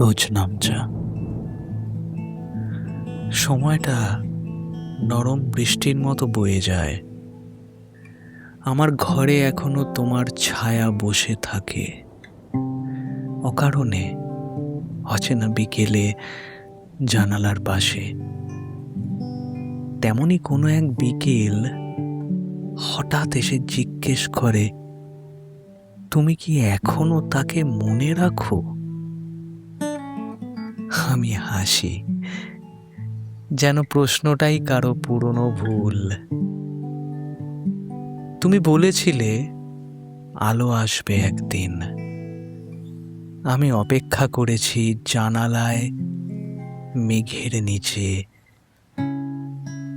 রোজ নামচা সময়টা নরম বৃষ্টির মতো বয়ে যায়। আমার ঘরে এখনও তোমার ছায়া বসে থাকে। অকারণে অচেনা বিকেলে জানালার পাশে। তেমনই কোনো এক বিকেল হঠাৎ এসে জিজ্ঞেস করে, তুমি কি এখনও তাকে মনে রাখো? আমি হাসি, যেন প্রশ্নটাই কারও পুরনো ভুল। তুমি বলেছিলে, আলো আসবে একদিন। আমি অপেক্ষা করেছি জানালায় মেঘের নিচে।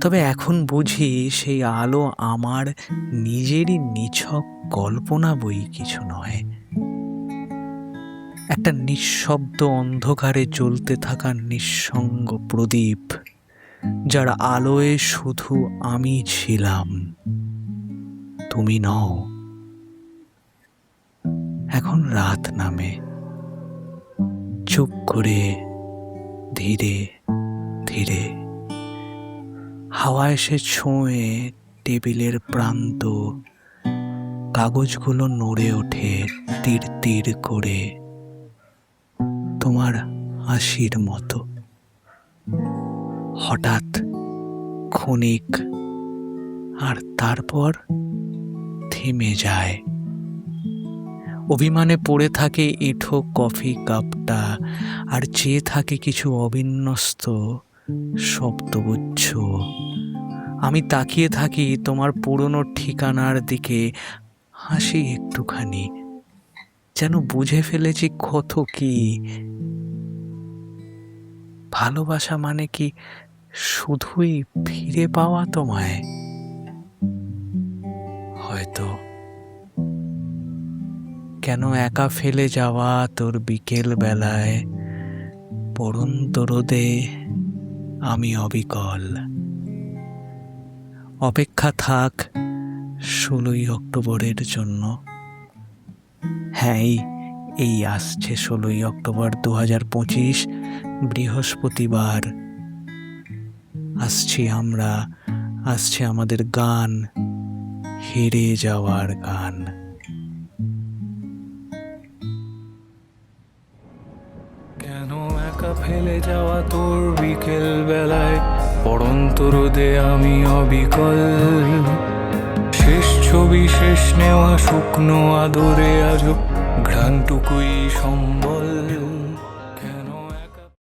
তবে এখন বুঝি সেই আলো আমার নিজেরই নিছক কল্পনা বই কিছু নয়। একটা নিঃশব্দ অন্ধকারে জ্বলতে থাকা নিঃসঙ্গ প্রদীপ, যার আলোয় শুধু আমি ছিলাম। তুমি নও। এখন রাত নামে। চুপ করে, ধীরে ধীরে। হাওয়া এসে ছোঁয়ে টেবিলের প্রান্ত, কাগজগুলো নড়ে ওঠে, তীর তীর করে। তোমার হাসির মতো। হঠাৎ ক্ষণিক আর তারপর থেমে যায়। অভিমানে পড়ে থাকে এঁঠো কফি কাপটা আর চেয়ে থাকে কিছু অবিন্যস্ত শব্দগুচ্ছ। আমি তাকিয়ে থাকি তোমার পুরনো ঠিকানার দিকে, হাসি একটুখানি। যেন বুঝে ফেলেছি কত কি ভালোবাসা মানে কি শুধুই ফিরে পাওয়া তোমায়? হয়তো কেন একা ফেলে যাওয়া তোর বিকেল বেলায় পড়ন্ত রোদে আমি অবিকল। অপেক্ষা থাক ষোলোই অক্টোবরের জন্য। হ্যাঁ এই এই আসছে ষোলোই অক্টোবর দু হাজার পঁচিশ। বৃহস্পতিবার। আসছি আমরা, আসছে আমাদের গান, হেরে যাওয়ার গান। কেন একা ফেলে যাওয়া তোর বিকেল বেলায় পড়ন্ত রোদে আমি অবিকল। শেষ ছবি, শেষ নেওয়া, শুকনো আদরে আজও ঘ্রাণটুকুই সম্বল।